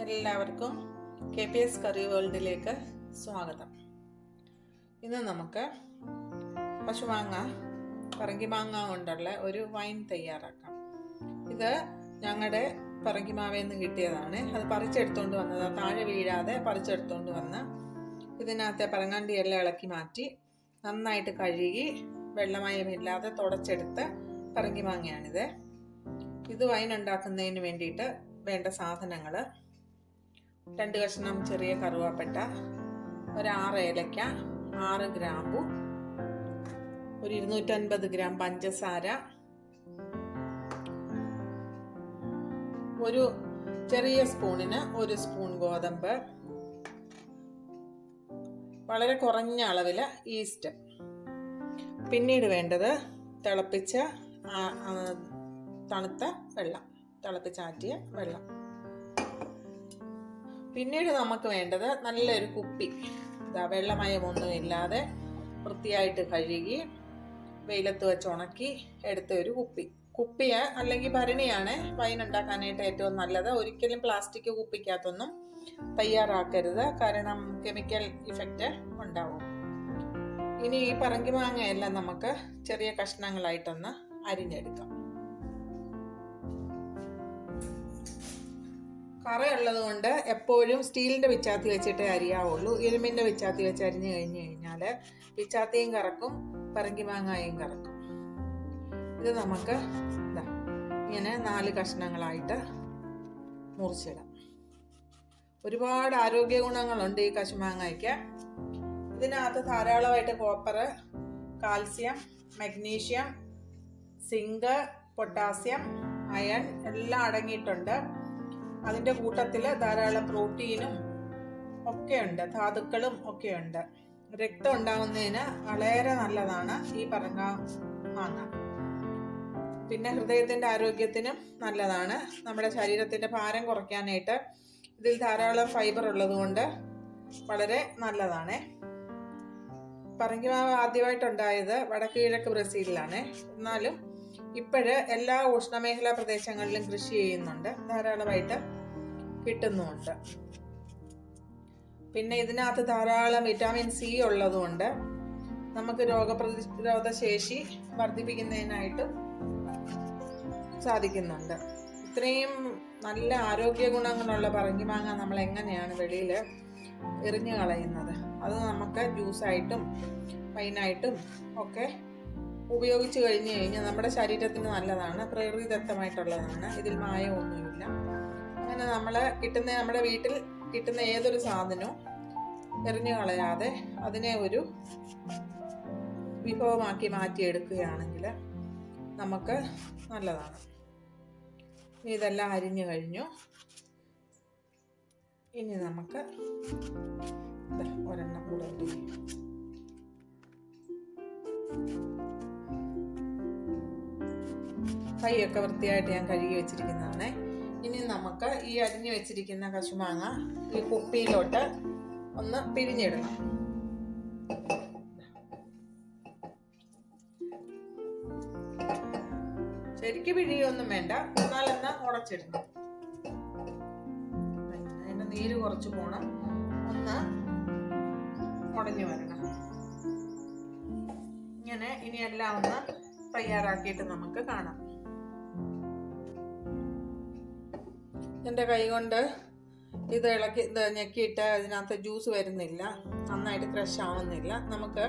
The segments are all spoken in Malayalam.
എല്ലാവർക്കും കെ പി എസ് കറി വേൾഡിലേക്ക് സ്വാഗതം. ഇന്ന് നമുക്ക് പശുമാങ്ങ പറങ്കിമാങ്ങ കൊണ്ടുള്ള ഒരു വൈൻ തയ്യാറാക്കാം. ഇത് ഞങ്ങളുടെ പറങ്കിമാവയിൽ നിന്ന് കിട്ടിയതാണ്. അത് പറിച്ചെടുത്തുകൊണ്ട് വന്നത് താഴെ വീഴാതെ പറിച്ചെടുത്തുകൊണ്ട് വന്ന് ഇതിനകത്തെ പറങ്ങാണ്ടിയെല്ലാം ഇളക്കി മാറ്റി നന്നായിട്ട് കഴുകി വെള്ളമയമില്ലാതെ തുടച്ചെടുത്ത് പറങ്കിമാങ്ങയാണിത് ഇത് വൈൻ ഉണ്ടാക്കുന്നതിന് വേണ്ടിയിട്ട് വേണ്ട സാധനങ്ങൾ രണ്ട് കഷ്ണം ചെറിയ കറുവാപ്പട്ട ഒരു ആറ് ഏലക്ക ആറ് ഗ്രാമ്പു ഒരു ഇരുന്നൂറ്റൻപത് ഗ്രാം പഞ്ചസാര ഒരു ചെറിയ സ്പൂണിന് ഒരു സ്പൂൺ ഗോതമ്പ്. വളരെ കുറഞ്ഞ അളവിൽ ഈസ്റ്റ് പിന്നീട് വേണ്ടത് തിളപ്പിച്ച തണുത്ത വെള്ളം തിളപ്പിച്ചാറ്റിയ വെള്ളം. പിന്നീട് നമുക്ക് വേണ്ടത് നല്ലൊരു കുപ്പി. ഇതാ വെള്ളമയമൊന്നും ഇല്ലാതെ വൃത്തിയായിട്ട് കഴുകി വെയിലത്ത് വെച്ച് ഉണക്കി എടുത്ത ഒരു കുപ്പി. കുപ്പിയ അല്ലെങ്കിൽ ഭരണിയാണ് വൈൻ ഉണ്ടാക്കാനായിട്ട് ഏറ്റവും നല്ലത്. ഒരിക്കലും പ്ലാസ്റ്റിക് കുപ്പിക്കകത്തൊന്നും തയ്യാറാക്കരുത്. കാരണം കെമിക്കൽ ഇഫക്റ്റ് ഉണ്ടാവും. ഇനി ഈ പറങ്കി മാങ്ങയെല്ലാം നമുക്ക് ചെറിയ കഷ്ണങ്ങളായിട്ടൊന്ന് അരിഞ്ഞെടുക്കാം. കറയുള്ളത് കൊണ്ട് എപ്പോഴും സ്റ്റീലിന്റെ വിച്ചാത്തി വെച്ചിട്ടേ അരിയാവുള്ളൂ. ഇരുമ്പിന്റെ വിച്ചാത്തി വെച്ച് അരിഞ്ഞു കഴിഞ്ഞ് കഴിഞ്ഞാൽ വിച്ചാത്തിയും കറക്കും പറങ്കി മാങ്ങായും കറക്കും. ഇത് നമുക്ക് ഇതാ ഇങ്ങനെ നാല് കഷ്ണങ്ങളായിട്ട് മുറിച്ചിടാം. ഒരുപാട് ആരോഗ്യ ഗുണങ്ങളുണ്ട് ഈ കശുമാങ്ങയ്ക്ക്. ഇതിനകത്ത് ധാരാളമായിട്ട് copper calcium magnesium zinc potassium iron എല്ലാം അടങ്ങിയിട്ടുണ്ട്. അതിന്റെ കൂട്ടത്തിൽ ധാരാളം പ്രോട്ടീനും ഒക്കെ ഉണ്ട് ധാതുക്കളും ഒക്കെ ഉണ്ട്. രക്തം ഉണ്ടാവുന്നതിന് വളരെ നല്ലതാണ് ഈ പറങ്ങ മാങ്ങ. പിന്നെ ഹൃദയത്തിന്റെ ആരോഗ്യത്തിനും നല്ലതാണ്. നമ്മുടെ ശരീരത്തിന്റെ ഭാരം കുറയ്ക്കാനായിട്ട് ഇതിൽ ധാരാളം ഫൈബർ ഉള്ളതുകൊണ്ട് വളരെ നല്ലതാണ്. പറങ്കിമാവ് ആദ്യമായിട്ടുണ്ടായത് വടക്ക് കിഴക്ക് ബ്രസീലിലാണ്. എന്നാലും ഇപ്പോഴ് എല്ലാ ഉഷ്ണമേഖലാ പ്രദേശങ്ങളിലും കൃഷി ചെയ്യുന്നുണ്ട്. ധാരാളമായിട്ട് കിട്ടുന്നുമുണ്ട്. പിന്നെ ഇതിനകത്ത് ധാരാളം വിറ്റാമിൻ സി ഉള്ളതുകൊണ്ട് നമുക്ക് രോഗപ്രതിരോധ ശേഷി വർദ്ധിപ്പിക്കുന്നതിനായിട്ടും സാധിക്കുന്നുണ്ട്. ഇത്രയും നല്ല ആരോഗ്യ ഗുണങ്ങളുള്ള പറങ്കിമാങ്ങ നമ്മൾ എങ്ങനെയാണ് വെളിയിൽ എറിഞ്ഞു കളയുന്നത് അത് നമുക്ക് ജ്യൂസായിട്ടും വൈനായിട്ടും ഒക്കെ ഉപയോഗിച്ച് കഴിഞ്ഞ് കഴിഞ്ഞാൽ നമ്മുടെ ശരീരത്തിന് നല്ലതാണ് പ്രകൃതിദത്തമായിട്ടുള്ളതാണ്. ഇതിൽ മായമൊന്നുമില്ല. അങ്ങനെ നമ്മൾ കിട്ടുന്ന നമ്മുടെ വീട്ടിൽ കിട്ടുന്ന ഏതൊരു സാധനവും എറിഞ്ഞു കളയാതെ അതിനെ ഒരു വിഭവമാക്കി മാറ്റിയെടുക്കുകയാണെങ്കിൽ നമുക്ക് നല്ലതാണ്. ഇതെല്ലാം അരിഞ്ഞു കഴിഞ്ഞു. ഇനി നമുക്ക് ഒരെണ്ണം കൂടെ കൈയൊക്കെ വൃത്തിയായിട്ട് ഞാൻ കഴുകി വെച്ചിരിക്കുന്നതാണ്. ഇനി നമുക്ക് ഈ അരിഞ്ഞു വെച്ചിരിക്കുന്ന കശുമാങ്ങ ഈ കുപ്പിയിലോട്ട് ഒന്ന് പിഴിഞ്ഞിടണം. ശരിക്ക് പിഴിയൊന്നും വേണ്ട എന്നാലൊന്ന് ഉടച്ചിടണം. അതിന്റെ നീര് കുറച്ച് പോണം. ഒന്ന് ഉടഞ്ഞു വരണം. ഇങ്ങനെ ഇനി എല്ലാം ഒന്ന് തയ്യാറാക്കിയിട്ട് നമുക്ക് കാണാം. എന്റെ കൈ കൊണ്ട് ഇത് ഇളക്കി ഇത് ഞെക്കിയിട്ട് അതിനകത്ത് ജ്യൂസ് വരുന്നില്ല. നന്നായിട്ട് ക്രഷ് ആവുന്നില്ല. നമുക്ക്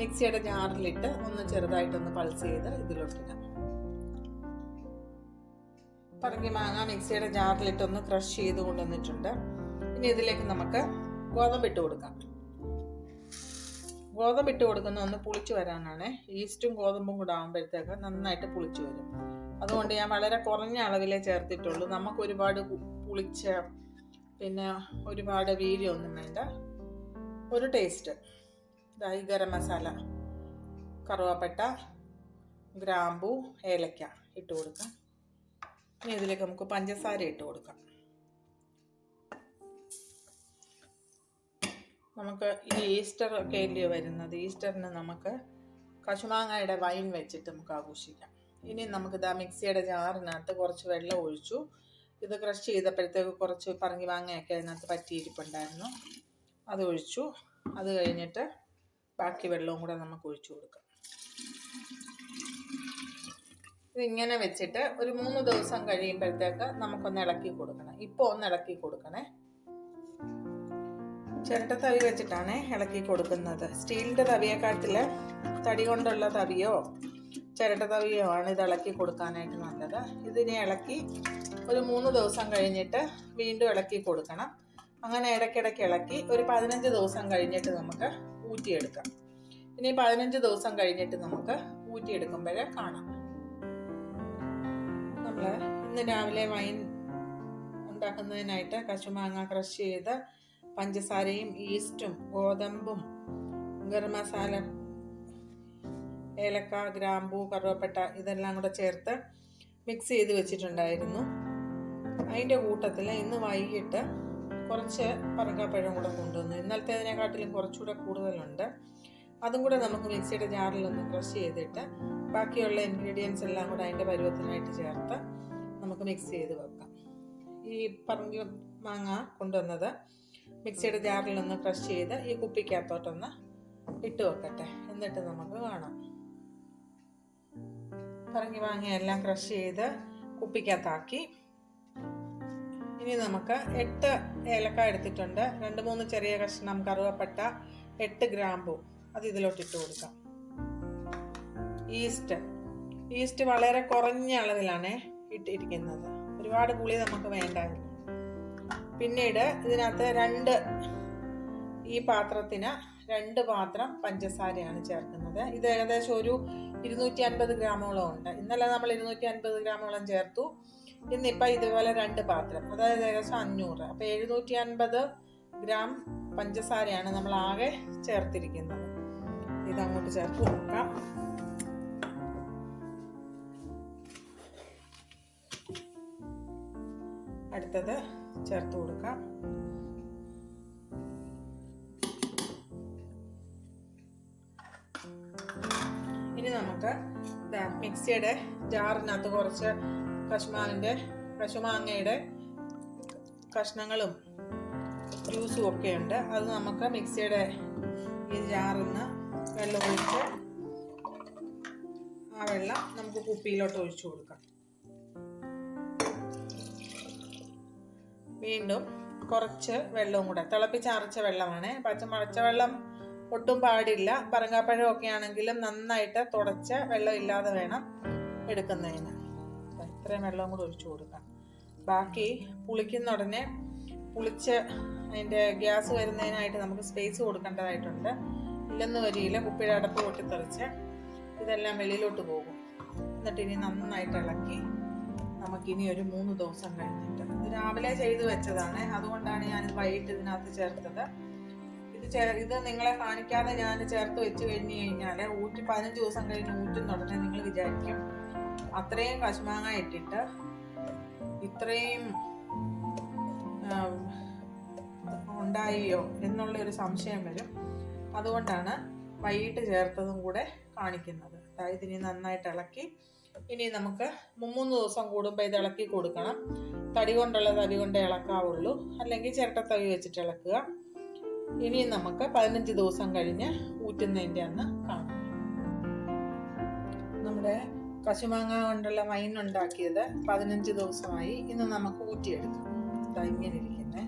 മിക്സിയുടെ ജാറിലിട്ട് ഒന്ന് ചെറുതായിട്ടൊന്ന് പൾസ് ചെയ്ത് ഇതിലൊട്ടിടാം. പറങ്കി മാങ്ങ മിക്സിയുടെ ജാറിലിട്ടൊന്ന് ക്രഷ് ചെയ്ത് കൊണ്ടുവന്നിട്ടുണ്ട്. ഇനി ഇതിലേക്ക് നമുക്ക് ഗോതമ്പ് ഇട്ട് കൊടുക്കാം. ഗോതമ്പ് ഇട്ട് കൊടുക്കുന്ന ഒന്ന് പുളിച്ചു വരാനാണ്. ഈസ്റ്റും ഗോതമ്പും കൂടെ ആകുമ്പോഴത്തേക്ക് നന്നായിട്ട് പുളിച്ചു വരും. അതുകൊണ്ട് ഞാൻ വളരെ കുറഞ്ഞ അളവിലേ ചേർത്തിട്ടുള്ളൂ. നമുക്ക് ഒരുപാട് പുളിച്ച പിന്നെ ഒരുപാട് വീര്യമൊന്നും വേണ്ട. ഒരു ടേസ്റ്റ് ഇതായി ഗരം മസാല കറുവാപ്പട്ട ഗ്രാമ്പു ഏലക്ക ഇട്ട് കൊടുക്കാം. ഇനി ഇതിലേക്ക് നമുക്ക് പഞ്ചസാര ഇട്ട് കൊടുക്കാം. നമുക്ക് ഈ ഈസ്റ്റർ ഒക്കെ അല്ലയോ വരുന്നത്? ഈസ്റ്ററിന് നമുക്ക് കശുമാങ്ങയുടെ വൈൻ വെച്ചിട്ട് നമുക്ക് ആഘോഷിക്കാം. ഇനി നമുക്ക് ആ മിക്സിയുടെ ജാറിനകത്ത് കുറച്ച് വെള്ളം ഒഴിച്ചു. ഇത് ക്രഷ് ചെയ്തപ്പോഴത്തേക്ക് കുറച്ച് പറങ്ങി മാങ്ങയൊക്കെ അതിനകത്ത് പറ്റിയിരിപ്പുണ്ടായിരുന്നു. അത് ഒഴിച്ചു. അത് കഴിഞ്ഞിട്ട് ബാക്കി വെള്ളവും കൂടെ നമുക്ക് ഒഴിച്ചു കൊടുക്കാം. ഇതിങ്ങനെ വെച്ചിട്ട് ഒരു മൂന്ന് ദിവസം കഴിയുമ്പോഴത്തേക്ക് നമുക്കൊന്ന് ഇളക്കി കൊടുക്കണം. ഇപ്പോൾ ഒന്ന് ഇളക്കി കൊടുക്കണേ. ചിരട്ട തവി വെച്ചിട്ടാണ് ഇളക്കി കൊടുക്കുന്നത്. സ്റ്റീലിന്റെ തവിയെക്കാട്ടിൽ തടി കൊണ്ടുള്ള തവിയോ ചിരട്ട തവിയോ ആണ് ഇത് ഇളക്കി കൊടുക്കാനായിട്ട് നല്ലത്. ഇതിനെ ഇളക്കി ഒരു മൂന്ന് ദിവസം കഴിഞ്ഞിട്ട് വീണ്ടും ഇളക്കി കൊടുക്കണം. അങ്ങനെ ഇടയ്ക്കിടയ്ക്ക് ഇളക്കി ഒരു പതിനഞ്ച് ദിവസം കഴിഞ്ഞിട്ട് നമുക്ക് ഊറ്റിയെടുക്കാം. ഇനി പതിനഞ്ച് ദിവസം കഴിഞ്ഞിട്ട് നമുക്ക് ഊറ്റിയെടുക്കുമ്പോഴേ കാണാം. നമ്മൾ ഇന്ന് രാവിലെ വൈൻ ഉണ്ടാക്കുന്നതിനായിട്ട് കശുമാങ്ങ ക്രഷ് ചെയ്ത് പഞ്ചസാരയും ഈസ്റ്റും ഗോതമ്പും ഗരം മസാല ഏലക്ക ഗ്രാമ്പൂ കറുവപ്പട്ട ഇതെല്ലാം കൂടെ ചേർത്ത് മിക്സ് ചെയ്ത് വെച്ചിട്ടുണ്ടായിരുന്നു. അതിന്റെ കൂട്ടത്തിൽ ഇന്ന് വൈകിട്ട് കുറച്ച് പറക്കാപ്പഴം കൂടെ കൊണ്ടുവന്നു. ഇന്നലത്തേതിനെക്കാട്ടിലും കുറച്ചുകൂടെ കൂടുതലുണ്ട്. അതും കൂടെ നമുക്ക് മിക്സിയുടെ ജാറിൽ ഒന്ന് ക്രഷ് ചെയ്തിട്ട് ബാക്കിയുള്ള ഇൻഗ്രീഡിയൻസ് എല്ലാം കൂടെ അതിന്റെ പരുവത്തിനായിട്ട് ചേർത്ത് നമുക്ക് മിക്സ് ചെയ്ത് വെക്കാം. ഈ പറങ്കി മാങ്ങ കൊണ്ടുവന്നത് മിക്സിയുടെ ജാറിൽ ഒന്ന് ക്രഷ് ചെയ്ത് ഈ കുപ്പിക്കകത്തോട്ടൊന്ന് ഇട്ട് വെക്കട്ടെ. എന്നിട്ട് നമുക്ക് കാണാം. പറങ്ങി വാങ്ങിയെല്ലാം ക്രഷ് ചെയ്ത് കുപ്പിക്കകത്താക്കി. ഇനി നമുക്ക് എട്ട് ഏലക്ക എടുത്തിട്ടുണ്ട്. രണ്ട് മൂന്ന് ചെറിയ കഷ്ണം കറുവപ്പട്ട എട്ട് ഗ്രാമ്പു. അത് ഇതിലോട്ട് ഇട്ട് കൊടുക്കാം. ഈസ്റ്റ് ഈസ്റ്റ് വളരെ കുറഞ്ഞ അളവിലാണ് ഇട്ടിരിക്കുന്നത് ഒരുപാട് പുളി നമുക്ക് വേണ്ടായിരുന്നു. പിന്നീട് ഇതിനകത്ത് രണ്ട് ഈ പാത്രത്തിന് രണ്ട് പാത്രം പഞ്ചസാരയാണ് ചേർക്കുന്നത്. ഇത് ഏകദേശം ഒരു ഇരുന്നൂറ്റി അൻപത് ഗ്രാമോളം ഉണ്ട്. ഇന്നലെ നമ്മൾ ഇരുന്നൂറ്റി അൻപത് ഗ്രാമോളം ചേർത്തു. ഇന്നിപ്പോൾ ഇതുപോലെ രണ്ട് പാത്രം. അതായത് ഏകദേശം അഞ്ഞൂറ്. അപ്പോൾ എഴുന്നൂറ്റി അൻപത് ഗ്രാം പഞ്ചസാരയാണ് നമ്മൾ ആകെ ചേർത്തിരിക്കുന്നത്. ഇതങ്ങോട്ട് ചേർത്ത് കൊടുക്കാം. അടുത്തത് ചേർത്ത് കൊടുക്കാം. മിക്സിയുടെ ജാറിനകത്ത് കുറച്ച് കശുമാവിന്റെ കശുമാങ്ങയുടെ കഷ്ണങ്ങളും ജ്യൂസും ഒക്കെ ഉണ്ട്. അത് നമുക്ക് മിക്സിയുടെ ഈ ജാറിൽ നിന്ന് വെള്ളം ഒഴിച്ച് ആ വെള്ളം നമുക്ക് കുപ്പിയിലോട്ട് ഒഴിച്ചു കൊടുക്കാം. വീണ്ടും കുറച്ച് വെള്ളവും കൂടെ. തിളപ്പിച്ചരച്ച വെള്ളമാണ്. പച്ച മറച്ച വെള്ളം ഒട്ടും പാടില്ല. പറങ്ങാപ്പഴമൊക്കെ ആണെങ്കിലും നന്നായിട്ട് തുടച്ച് വെള്ളം ഇല്ലാതെ വേണം. എടുക്കുന്നതിന്. ഇത്രയും വെള്ളവും കൂടെ ഒഴിച്ചു കൊടുക്കാം. ബാക്കി പുളിക്കുന്ന ഉടനെ പുളിച്ച് അതിന്റെ ഗ്യാസ് വരുന്നതിനായിട്ട് നമുക്ക് സ്പേസ് കൊടുക്കേണ്ടതായിട്ടുണ്ട്. ഇല്ലെന്ന് വരിയില്ല കുപ്പിയുടെ അടപ്പ് പൊട്ടിത്തെറിച്ച് ഇതെല്ലാം വെളിയിലോട്ട് പോകും. എന്നിട്ട് ഇനി നന്നായിട്ട് ഇളക്കി നമുക്കിനി ഒരു മൂന്ന് ദിവസം കഴിഞ്ഞിട്ട്. ഇത് രാവിലെ ചെയ്തു വെച്ചതാണ്. അതുകൊണ്ടാണ് ഞാൻ വൈകിട്ട് ഇതിനകത്ത് ചേർത്തത്. ഇത് ചേ ഇത് നിങ്ങളെ കാണിക്കാതെ ഞാൻ ചേർത്ത് വെച്ച് കഴിഞ്ഞ് കഴിഞ്ഞാൽ ഊറ്റി പതിനഞ്ച് ദിവസം കഴിഞ്ഞ് ഊറ്റുന്നുടനെ നിങ്ങൾ വിചാരിക്കും. അത്രയും കശുമാങ്ങ ഇട്ടിട്ട് ഇത്രയും ഉണ്ടായോ എന്നുള്ളൊരു സംശയം വരും. അതുകൊണ്ടാണ് വൈകിട്ട് ചേർത്തതും കൂടെ കാണിക്കുന്നത്. അതായത് ഇനി നന്നായിട്ട് ഇളക്കി. ഇനി നമുക്ക് മൂന്ന് ദിവസം കൂടുമ്പോൾ ഇത് ഇളക്കി കൊടുക്കണം. തടി കൊണ്ടുള്ള തടി കൊണ്ട് ഇളക്കാവുള്ളൂ. അല്ലെങ്കിൽ ചിരട്ടത്തവി വെച്ചിട്ട് ഇളക്കുക. ഇനി നമുക്ക് പതിനഞ്ച് ദിവസം കഴിഞ്ഞ് ഊറ്റുന്നതിന്റെ അന്ന് കാണാം. നമ്മുടെ കശുമാങ്ങ കൊണ്ടുള്ള മൈൻ ഉണ്ടാക്കിയത് പതിനഞ്ച് ദിവസമായി. ഇന്ന് നമുക്ക് ഊറ്റിയെടുക്കാം. ഇങ്ങനെ ഇരിക്കുന്നത്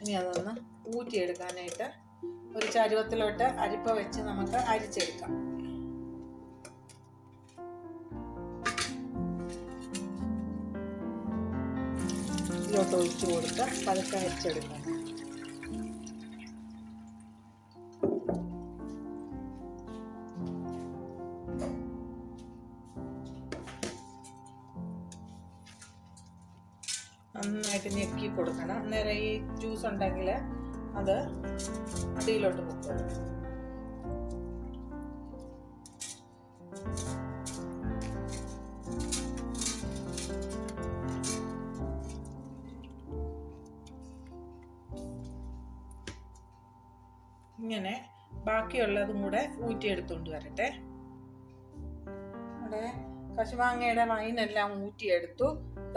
ഇനി അതൊന്ന് ഊറ്റിയെടുക്കാനായിട്ട് ഒരു ചരുവത്തിലോട്ട് അരിപ്പ വെച്ച് നമുക്ക് അരിച്ചെടുക്കാം. ഇതിലോട്ട് ഒഴിച്ചു കൊടുത്ത് പതുക്കെ അരിച്ചെടുക്കണം നന്നായിട്ട് ഞെക്കി കൊടുക്കണം. അന്നേരം ഈ ജ്യൂസ് ഉണ്ടെങ്കിൽ അത് അടിയിലോട്ട് പൊക്കോളും ഇങ്ങനെ ബാക്കിയുള്ളതും കൂടെ ഊറ്റിയെടുത്തുകൊണ്ട് വരട്ടെ. നമ്മുടെ കശുമാങ്ങയുടെ വൈനെല്ലാം ഊറ്റിയെടുത്തു.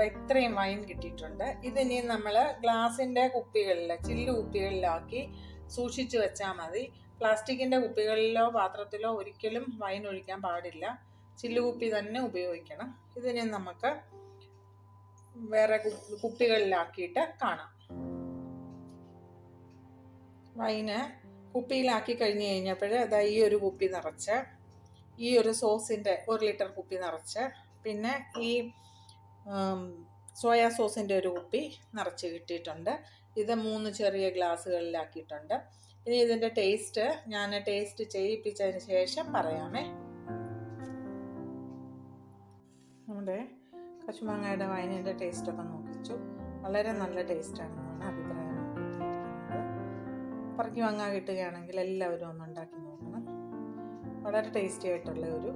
ദാ ഇത്രയും വൈൻ കിട്ടിയിട്ടുണ്ട്. ഇതിനി നമ്മൾ ഗ്ലാസിന്റെ കുപ്പികളിൽ ചില്ല് കുപ്പികളിലാക്കി സൂക്ഷിച്ചു വെച്ചാൽ മതി. പ്ലാസ്റ്റിക്കിന്റെ കുപ്പികളിലോ പാത്രത്തിലോ ഒരിക്കലും വൈൻ ഒഴിക്കാൻ പാടില്ല. ചില്ലുകുപ്പി തന്നെ ഉപയോഗിക്കണം. ഇതിനെ നമുക്ക് വേറെ കുപ്പികളിലാക്കിയിട്ട് കാണാം. വൈന് കുപ്പിയിലാക്കി കഴിഞ്ഞ് കഴിഞ്ഞപ്പോൾ അതാ ഈ ഒരു കുപ്പി നിറച്ച് ഈ ഒരു സോസിന്റെ ഒരു ലിറ്റർ കുപ്പി നിറച്ച് പിന്നെ ഈ സോയാ സോസിന്റെ ഒരു കുപ്പി നിറച്ച് കിട്ടിയിട്ടുണ്ട്. ഇത് മൂന്ന് ചെറിയ ഗ്ലാസ്സുകളിലാക്കിയിട്ടുണ്ട്. ഇനി ഇതിന്റെ ടേസ്റ്റ് ഞാൻ ടേസ്റ്റ് ചെയ്യിപ്പിച്ചതിന് ശേഷം പറയാമേ. നമ്മുടെ കശുമാങ്ങയുടെ വൈനിന്റെ ടേസ്റ്റൊക്കെ നോക്കിച്ചു. വളരെ നല്ല ടേസ്റ്റാണെന്നാണ് അഭിപ്രായം. പറക്കി വാങ്ങാ കിട്ടുകയാണെങ്കിൽ എല്ലാവരും ഒന്ന് ഉണ്ടാക്കി നോക്കണം. വളരെ ടേസ്റ്റി ആയിട്ടുള്ള ഒരു